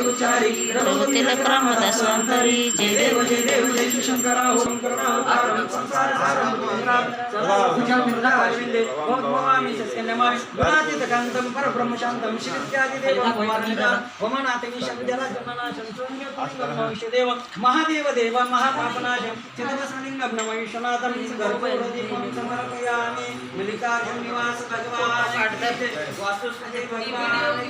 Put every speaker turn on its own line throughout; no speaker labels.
उच्चारी
तिलक रामदास अंतरी जय देव
जय देव जय श्री शंकरा ओम करुणा आरं संसार सारं पुण्यराम सदा भुजा मुद्रा अरविंदे ओम भवामी सस्यन्यमाय गुणातीत कांतं परब्रह्म शांतं श्रीत्यादि देवं भवानीता वमनाथ ईशं जलजननाशं शून्यपुण्यं भविष्यदेव महादेव देव महापापनाशं चिदवसलिङ्गं नमः विश्वनाथं गर्भोरदीपं समर्पयामि मल्लिकार्जुन निवास भगवान् वास्तुस्थिते भगवान्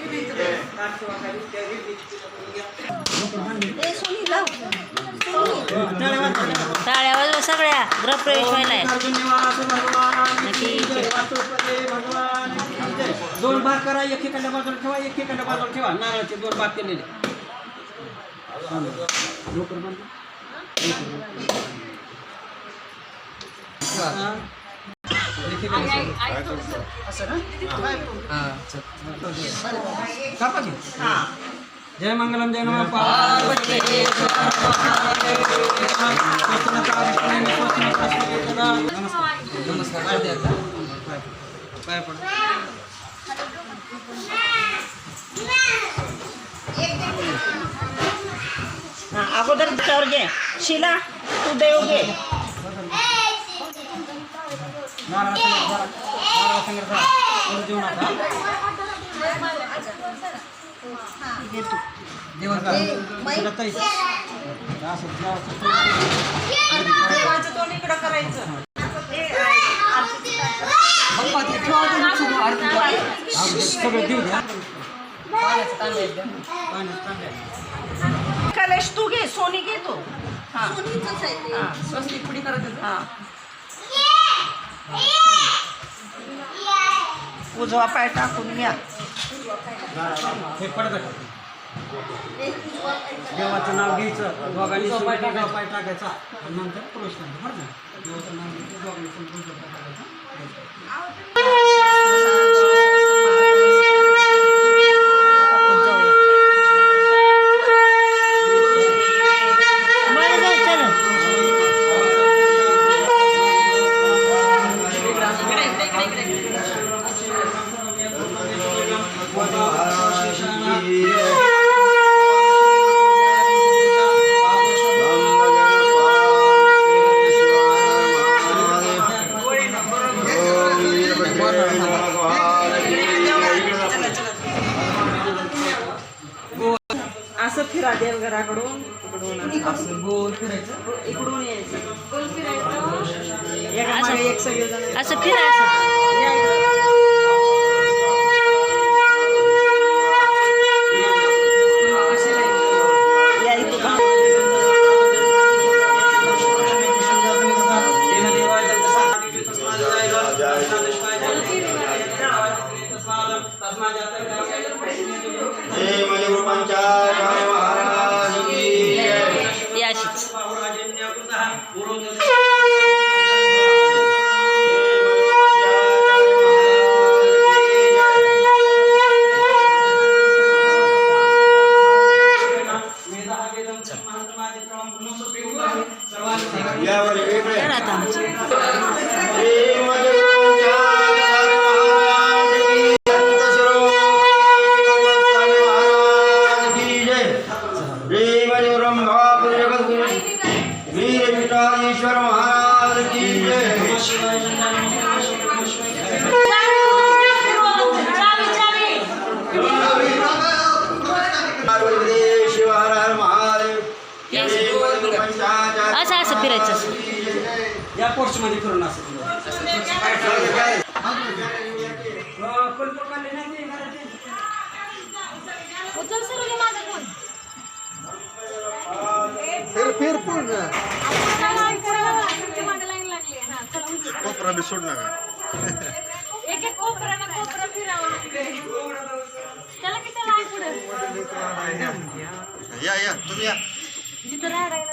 टाळ्या वाजवा सगळ्या व्हायलाय
भगवान की जय. दोन भाग करा एकीकडल्या बाजूला ठेवा एकीकडल्या बाजूला ठेवा नारळाचे दोन भाग केलेले. हा. असं ना? कापा की. जय मंगलम जय नमः पार्वती नमस्कार पाय द्या आता. पाय पड. पाय पड.
हा अगोदर त्यावर घे शिला तू देव घे
नारळासंग जरा. नारळासंग जरा.
तोंड इकडं करायचं.
सगळं देऊ द्या.
कलेश तू घे सोनी घे तू. हा. हा
स्वस्तिक पुढे करा त्याचं.
हा. उजवा पाय टाकून घ्या
हे पडतं का? देवाचं नाव घ्यायचं दोघांनी पाय टाकायचा पाय टाकायचा. आणि नंतर प्रवेश करायचा बरं ना देवाचं नाव घ्यायचं दोघांनी पाय टाकायचा.
आपण
असं
फिरायचं.
या
पोस्टमध्ये फिरून असं हो, कोण पकडले नाही ते घराचे.
कोपरा बी सोड नका
एक एक कोपरा ना कोपरा फिरावं लागते त्याला किती लांब पुढे
या या तुम्ही या
जिथं राहायला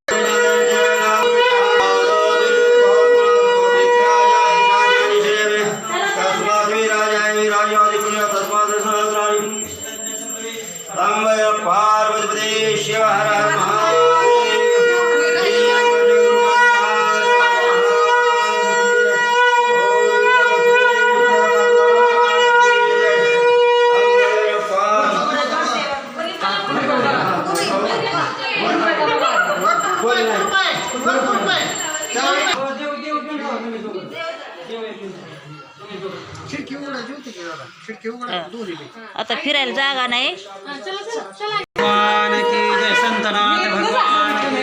आता फिरायला जागा नाही
हा,
संतनाथ भगवान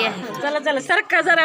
हा.
चला चला सरका जरा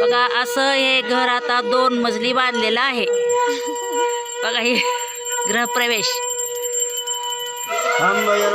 बघा असं हे घर आता दोन मजली बांधलेलं आहे बघा हे गृहप्रवेश
अंबयन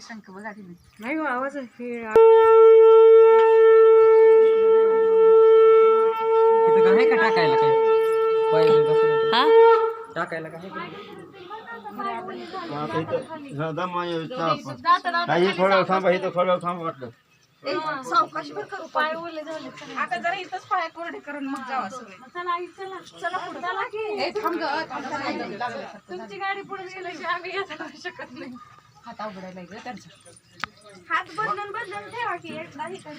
वाचते
इथं काय आहे. का टाकायला काय पाहिजे का?
हा
टाकायला काय? आहे का?
आता इथं हा, दम आहे, चहा पण. काही थोडं थांबा इथं थोडं थांबा वाटलं.
पाय ओले झाले आता जरा इथंच पाय कोरडे करून मग जावा चला आई चला. चला पुढे. चला की तुमची गाडी पुढे गेल्याशी आम्ही येत राहू शकत नाही. हात बदलून बदलून ठेवा की एकदा इकडे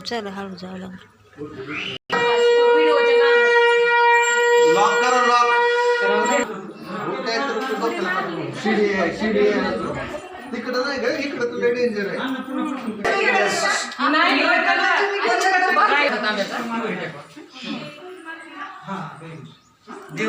चला हळू जाऊ लागलं
लॉक करा लॉक
शिडी आहे शिडी आहे तिकडं नाही ग इकडं तुला डेंजर आहे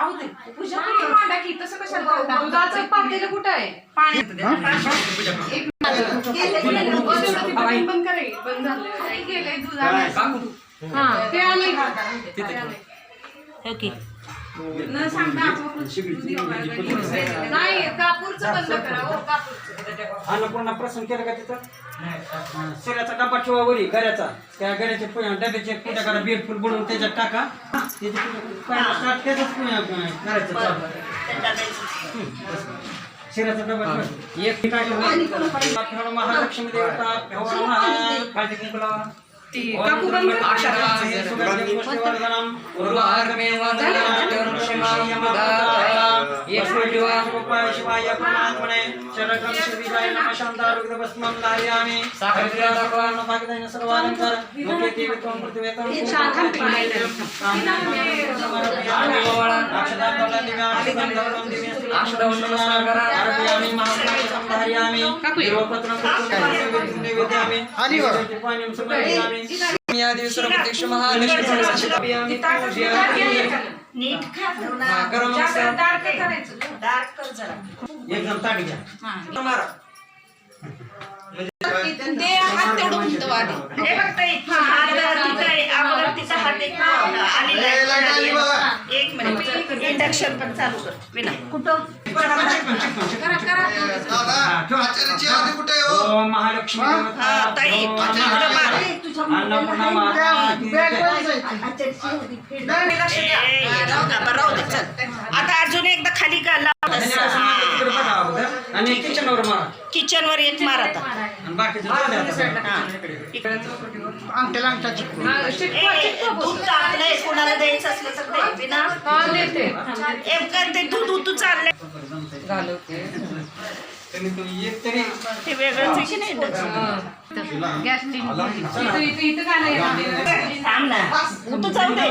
ते
ए
हे हे इकडं ठेवायचं ना देव धुतले ठेव आता तोपर्यंत तसे राहू दे
हो? की
अन्नपूर्णा प्रसन्न केलं का तिथं? शिऱ्याचा डबा ठेवा वरी घराचा. त्या पु- डब्याची पूजा करा बेल फुल बनवून त्याच्यात टाका. त्याची त्याचंच करायचं चालू. शिऱ्याचा डबा. एक ठेवा महालक्ष्मी देवता ठेवा महा काळजी कुंकू लावा. काकू बंद शिवाय परमात्मने शरकं शिविराय नमः शान्तारोग्य भस्मं धारयामि सागरं भागदाय सर्वालंकार मुखे देवी त्वं पृथिवेतं आरोग्यामि महाप्राणं धारयामि देवपत्रं निवेदयामि पानीं समर्पयामि मी आधी सर्वप्रत्यक्ष महालक्ष्मी गणेशाची आम्ही पूजयामी. हा, करा नमस्कार. एकदम ताट घ्या. मारा.
ते हात तेवढं उंच वाढ.
ए, लाइट आली बघा
इंडक्शन पण चालू कर. विना कुठं?
महालक्ष्मी
आता अजून एकदा खाली का
तिकडे आणि किचनवर मारा.
किचन वर एक मार आता.
आणि बाकीचं जाऊ द्या आता.
दूध चाललंय कोणाला द्यायचं असलं तर दे विना एक कर ते दूध उतू चाललंय.
तुम्ही तुम्ही एक तरी
ते वेगळंच आहे की नाही थांब ना. उतू जाऊ दे.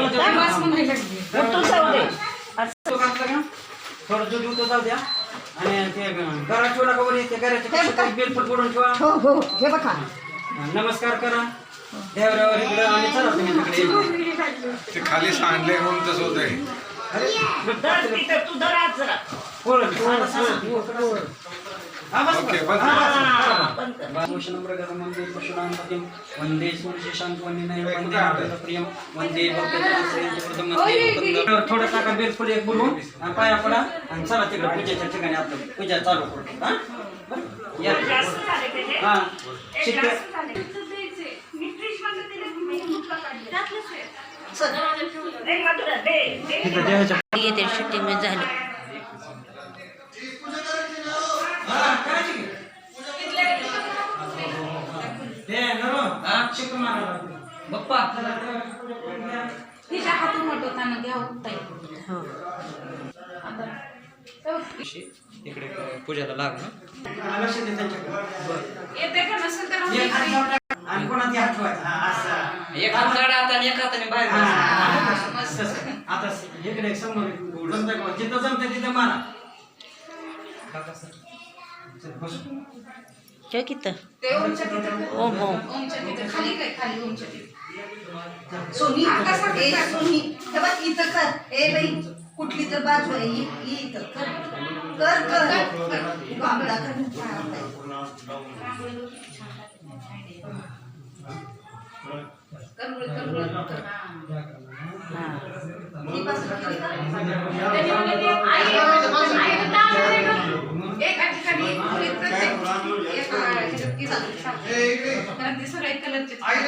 उतू जाऊ दे.
तो घातला का? थोडं दूध जाऊ द्या. आणि ते घरात ते बेलफूल पडून ठेवा.
हो हो हे बघा.
नमस्कार करा. देवरावर इकडं आणि चला तुम्ही तिकडे
ते खाली सांडले म्हणून तसं होत आहे
दर तिथं तू दर आज जरा.
हा,
ओके,
बस. हा.
हा,
वन्दे सूर्यशान्तवन्निनयं वन्दे अमृतप्रियं वन्दे भक्तजनश्रेयं वन्दे मुकुन्दं. थोडं टाका बेलफुल एक बोलून पाया पडा आणि चला तिकडे पूजेच्या ठिकाणी आपलं पूजा चालू करू हा? बरं? या. हा
एक
शिकते
जास्त झाले मी फ्रीजमध्ये दिले की मी मुठला काढले. त्यातलंच आहे. ए, मधुरा, दे, दे.
तिथं देवाच्या
येते शूटिंगमध्ये झालं
ते नरो हा शिकू मारा बप्पा
तिच्या हातून मोठवताना घ्या उठता
हो.
इकडे पूजाला लागलं लक्ष दे त्यांच्याकडे
येते का नसेल तर
एक हात लावून टाक आणि कोणाचा हात ठेवायचा हा, असं. एक हात काढा आता आणि एक हाताने बाहेर काढा. तसं. आता इकडे समोर जमतंय का? जिथं जमतंय तिथं मारा बस.
ठेव की तर.
ते ओमच्या तिथं
ओम ओम
ओमच्या तिथं खाली काय खाली ओमच्या तिथं
सोनी
आकाशात
ए
काय?
सोनी हे बघ इथं कर ए बाई कुठली तर बाजू आहे इ- इ इथं कर कर कर बांगडा कर
करगुळ, करगुळ, कर.
ही
एका ठिकाणी प्रत्येक कलरचे